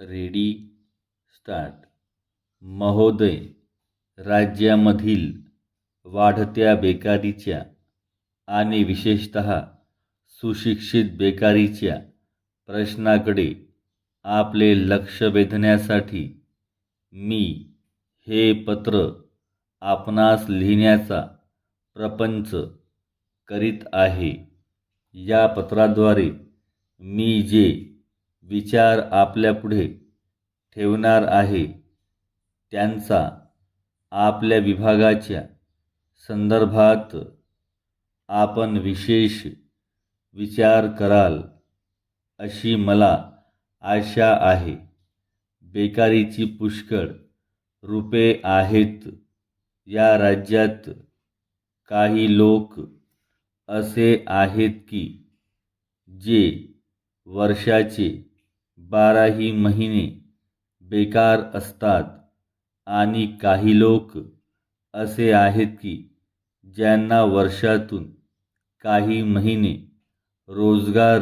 Ready start. महोदय राज्यामधील वाढत्या बेकारीच्या आणि विशेषतः सुशिक्षित बेकारीच्या प्रश्नाकडे आपले लक्ष वेधण्यासाठी मी हे पत्र आपणास लिहिण्याचा प्रपंच करीत आहे. या पत्राद्वारे मी जे विचार आपल्यापुढे ठेवणार आहे. त्यांचा आपल्या विभागाच्या संदर्भात आपण विशेष विचार कराल अशी मला आशा आहे. बेकारीची पुष्कळ रूपे आहेत. या राज्यात काही लोक असे आहेत की जे वर्षाचे बाराही महिने बेकार असतात आणि काही लोक असे आहेत की ज्यांना वर्षातून काही महिने रोजगार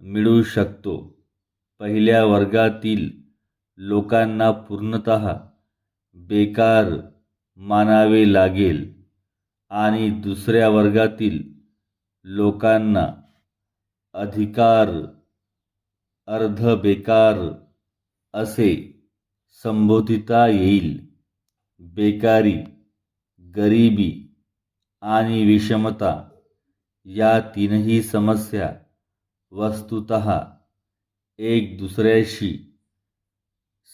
मिळू शकतो. पहिल्या वर्गातील लोकांना पूर्णतः बेकार मानावे लागेल आणि दुसऱ्या वर्गातील लोकांना अधिकार अर्ध बेकार असे संबोधिता येईल. बेकारी गरिबी आणि विषमता या तीनही समस्या वस्तुतः एक दुसऱ्याशी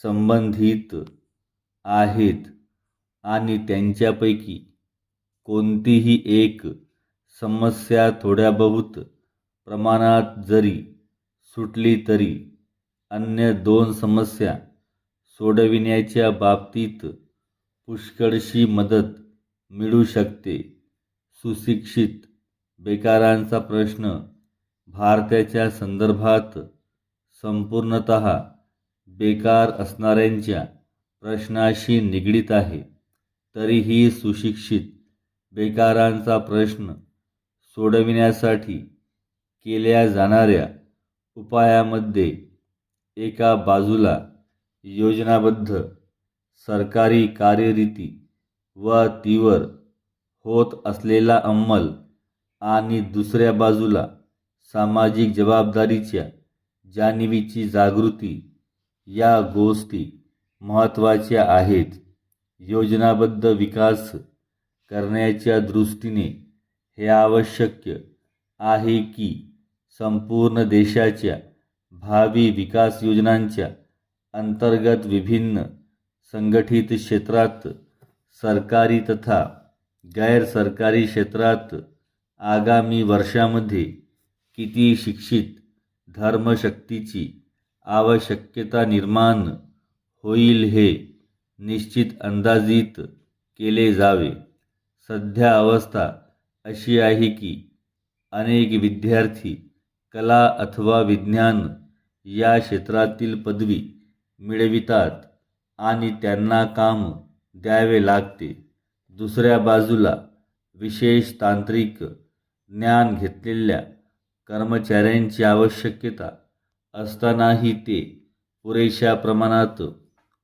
संबंधित आहेत आणि त्यांच्यापैकी कोणतीही एक समस्या थोड्याबहुत प्रमाणात जरी सुटली तरी अन्य दोन समस्या सोडविण्याच्या बाबतीत पुष्कळशी मदत मिळू शकते. सुशिक्षित बेकारांचा प्रश्न भारताच्या संदर्भात संपूर्णतः बेकार असणाऱ्यांच्या प्रश्नाशी निगडीत आहे. तरीही सुशिक्षित बेकारांचा प्रश्न सोडविण्यासाठी केल्या जाणाऱ्या उपायामध्ये एका बाजूला योजनाबद्ध सरकारी कार्यरीती व तीवर होत असलेला अंमल आणि दुसऱ्या बाजूला सामाजिक जबाबदारीच्या जाणीवीची जागृती या गोष्टी महत्त्वाच्या आहेत. योजनाबद्ध विकास करण्याच्या दृष्टीने हे आवश्यक आहे की संपूर्ण देशाच्या भावी विकास योजनांच्या अंतर्गत विभिन्न संघटित क्षेत्रात सरकारी तथा गैर सरकारी क्षेत्रात आगामी वर्षामध्ये किती शिक्षित धर्मशक्तीची आवश्यकता निर्माण होईल हे निश्चित अंदाजित केले जावे. सध्या अवस्था अशी आहे की अनेक विद्यार्थी कला अथवा विज्ञान या क्षेत्रातील पदवी मिळवितात आणि त्यांना काम द्यावे लागते. दुसऱ्या बाजूला विशेष तांत्रिक ज्ञान घेतलेल्या कर्मचाऱ्यांची आवश्यकता असतानाही ते पुरेशा प्रमाणात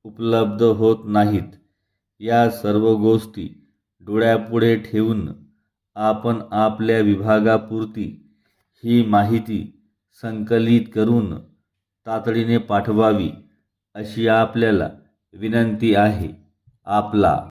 उपलब्ध होत नाहीत. या सर्व गोष्टी डोळ्यापुढे ठेवून आपण आपल्या विभागापुरती ही माहिती संकलित करून तातडीने पाठवावी अशी आपल्याला विनंती आहे. आपला